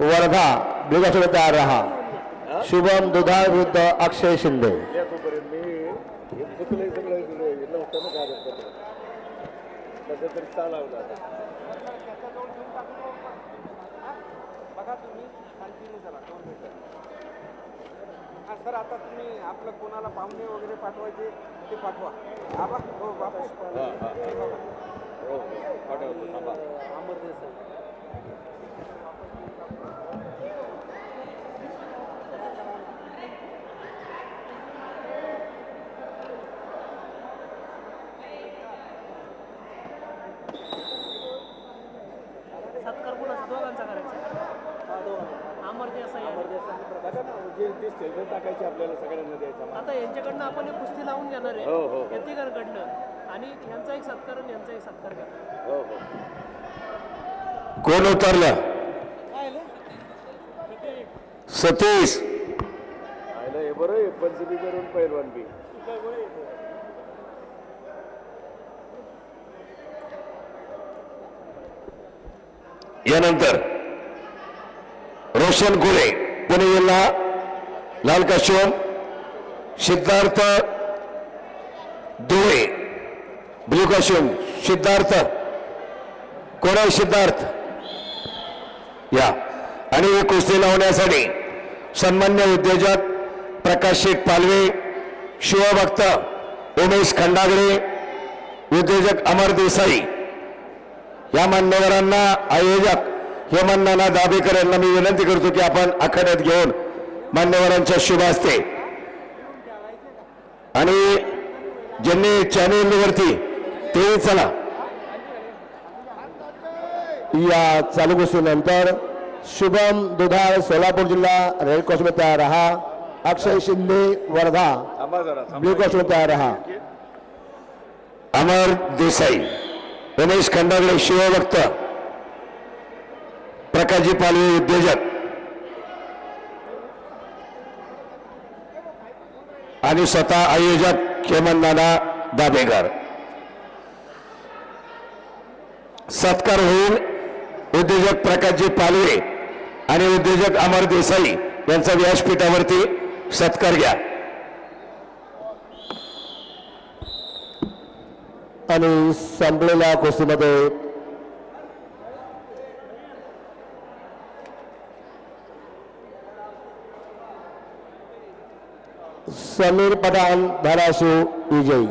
वर्धा बिघासोबत तयार राहा शुभम दुधाळ विरुद्ध अक्षय शिंदे. हे हे हां सर आता तुम्ही आपलं कोणाला पाहुणे वगैरे पाठवायचे ते पाठवा. आबा हो हां हां. हो हो पाठवतो थांबा अमर देसाई सत्कार कोणाचा दोघांचा करायचा हा दोघांना अमर देसाई अमर आणि- देसाई बघा ना जे ते स्टेजर टाकायचे आपल्याला सगळ्यांना द्यायचा आता यांच्याकडनं आपण एक कुस्ती लावून घेणार हो, हो, हो. आहे यतिकांकडनं आणि यांचा एक सत्कार आणि यांचा एक सत्कार करणार हो हो. कोण उतरलं? सतीश. आयला हे बरं आहे. पंचमी करून पैलवान बी. यानंतर. रोशन गुळे पुणे जिल्हा लाल काशोम सिद्धार्थ दुळे ब्ल्यू काशोम सिद्धार्थ कोण आहे सिद्धार्थ? या. आणि ही कुस्ती लावण्यासाठी सन्मान्य उद्योजक प्रकाश शेठ पालवे शिवभक्त उमेश खंडागरे उद्योजक अमर देसाई. या मान्यवरांना आयोजक हेमंत दाभेकर यांना मी विनंती करतो की आपण आखाड्यात घेऊन मान्यवरांच्या शुभ असते आणि ज्यांनी चॅनेलवरती तेही चला. या चालू गोष्टीनंतर शुभम दुधाळ सोलापूर जिल्हा रेड क्रॉसमध्ये तयार राहा. अक्षय शिंदे वर्धा. ब्ल्यू थांबा. क्रॉसमध्ये तयार राहा. अमर देसाई उमेश खंडागडे शिवभक्त. प्रकाशजी पालवे उद्योजक. आणि स्वतः आयोजक हेमंतनाना दाभेकर. सत्कार होईल उद्योजक प्रकाशजी पालवे आणि उद्योजक अमर देसाई यांचा व्यासपीठावरती सत्कार घ्या. आणि संपलेल्या गोष्टीमध्ये સમીર પઠાણ ધારાસુ વિજયી.